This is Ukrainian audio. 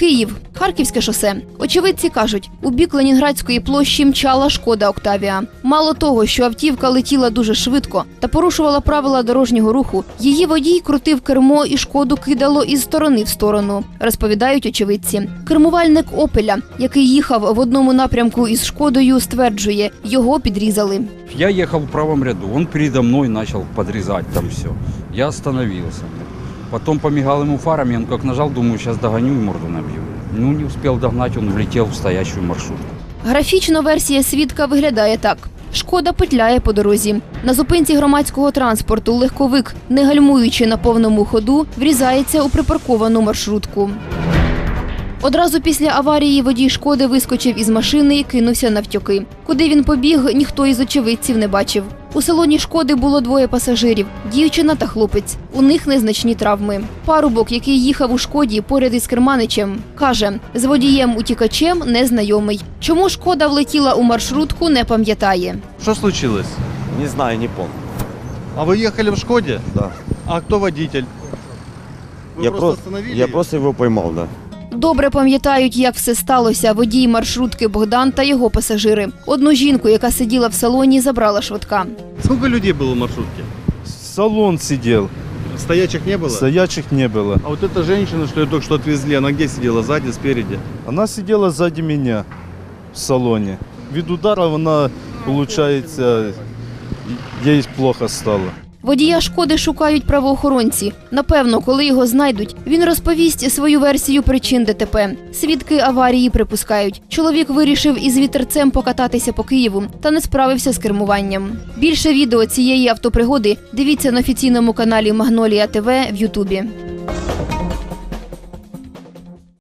Київ, Харківське шосе. Очевидці кажуть, у бік Ленінградської площі мчала шкода Октавія. Мало того, що автівка летіла дуже швидко та порушувала правила дорожнього руху, її водій крутив кермо і шкоду кидало із сторони в сторону, розповідають очевидці. Кермувальник Опеля, який їхав в одному напрямку із шкодою, стверджує, його підрізали. Я ехал в правом ряду, он передо мной начал подрезать там все. Я остановился. Потом помигал ему фарами, он как нажал, думаю, сейчас догоню и морду набью. Ну, не успел догнать, он влетел в стоящую маршрутку. Графічно версія свідка виглядає так. Шкода петляє по дорозі. На зупинці громадського транспорту легковик, не гальмуючи на повному ходу, врізається у припарковану маршрутку. Одразу після аварії водій шкоди вискочив із машини і кинувся навтьоки. Куди він побіг, ніхто із очевидців не бачив. У салоні шкоди було двоє пасажирів дівчина та хлопець. У них незначні травми. Парубок, який їхав у шкоді поряд із керманичем, каже, з водієм утікачем незнайомий. Чому шкода влетіла у маршрутку, не пам'ятає. Что случилось? Не знаю, не помню. А вы ехали в Шкоде? Да. А кто водитель? Вы я, просто про- остановили я её? просто его поймал, да. Добре пам'ятають, як все сталося. Водій маршрутки Богдан та його пасажири. Одну жінку, яка сиділа в салоні, забрала швидка. Сколько людей было в маршрутке? Салон сидел, Стоячих не было? стоячих не было. А вот эта женщина, что ее только что отвезли, она где сидела? Сзади, спереди? Она сидела сзади меня в салоне. Від удара вона, получается, ей плохо стало. Водія шкоди шукають правоохоронці. Напевно, коли його знайдуть, він розповість свою версію причин ДТП. Свідки аварії припускають. Чоловік вирішив із вітерцем покататися по Києву та не справився з кермуванням. Більше відео цієї автопригоди дивіться на офіційному каналі Магнолія ТВ в Ютубі.